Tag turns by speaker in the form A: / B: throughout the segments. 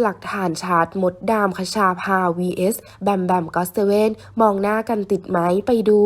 A: หลักฐานชาร์ตมดดามคชาพา vs แบมแบมก็สเตเวนมองหน้ากันติดไหมไปดู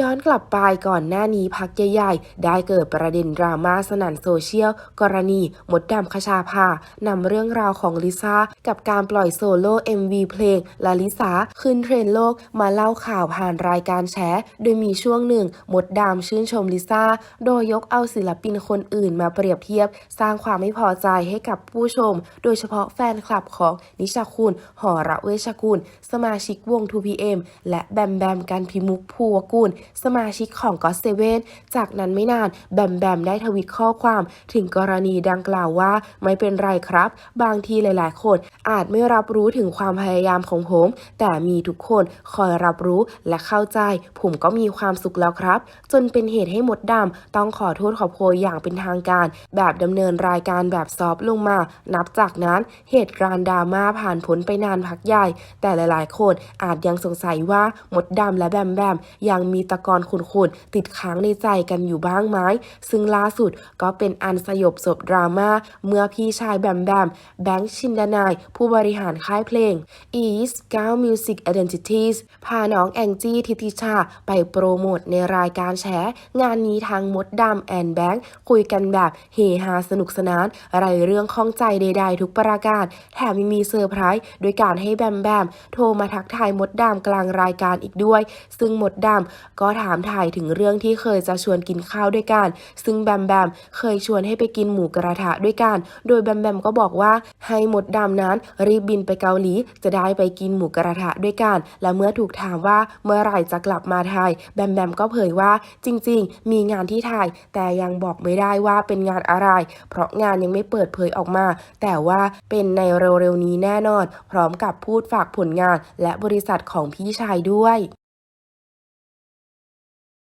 A: ย้อนกลับไปก่อนหน้านี้พักใหญ่ๆ ได้เกิดประเด็นดราม่าสนั่นโซเชียล กรณี มดดำคชาภานำเรื่องราวของลิซ่า กับการปล่อยโซโล่ MV เพลงลาลิสาขึ้นเทรนโลกมาเล่าข่าวผ่านรายการแชร์โดยมีช่วงหนึ่ง มดดำชื่นชมลิซ่า โดยยกเอาศิลปินคนอื่นมาเปรียบเทียบ สร้างความไม่พอใจให้กับผู้ชม โดยเฉพาะแฟนคลับของนิชาคุณหอระเวชกุลสมาชิกวง 2PM และแบมแบมกันพิมุกภูวกุลสมาชิกของก็ o เ e จากนั้นไม่นาน แบมแบมได้ทวิตข้อความ ถึงกรณีดังกล่าวว่าไม่เป็นไรครับ บางทีหลาย ๆ คนอาจไม่รับรู้ถึงความพยายามของผม แต่มีทุกคนคอยรับรู้และเข้าใจ ผมก็มีความสุขแล้วครับ จนเป็นเหตุให้หมดดำต้องขอโทษขอโพยอย่างเป็นทางการ แบบดำเนินรายการแบบซอฟลงมา นับจากนั้นเหตุการณ์ดราม่าผ่านพ้นไปนานพักใหญ่ แต่หลาย ๆ คนอาจยังสงสัยว่าหมดดำและแบมแบมยังมีตะกอนขุนๆติดค้างในใจกันอยู่บ้างไหมซึ่งล่าสุดก็เป็นอันสยบศพดราม่าเมื่อพี่ชายแบมแบมแบงค์ชินดานาย ผู้บริหารค่ายเพลง East 9 Music Identities พาน้องแองจี้ทิติชา ไปโปรโมทในรายการแฉงานนี้ทางมดดำแอนแบงค์คุยกันแบบเฮฮาสนุกสนานไรเรื่องข้องใจใดๆทุกประการ แถมยังมีเซอร์ไพรส์โดยการให้แบมแบมโทรมาทักทายมดดำกลางรายการอีกด้วย ซึ่งมดดำก็ถามถ่ายถึงเรื่องที่เคยจะชวนกินข้าวด้วยกัน ซึ่งแบมแบมเคยชวนให้ไปกินหมูกระทะด้วยกัน โดยแบมแบมก็บอกว่าให้หมดดำนั้นรีบบินไปเกาหลีจะได้ไปกินหมูกระทะด้วยกัน และเมื่อถูกถามว่าเมื่อไหร่จะกลับมาไทย แบมแบมก็เผยว่าจริง ๆ มีงานที่ไทย แต่ยังบอกไม่ได้ว่าเป็นงานอะไร เพราะงานยังไม่เปิดเผยออกมา แต่ว่าเป็นในเร็วๆนี้แน่นอน พร้อมกับพูดฝากผลงานและบริษัทของพี่ชายด้วย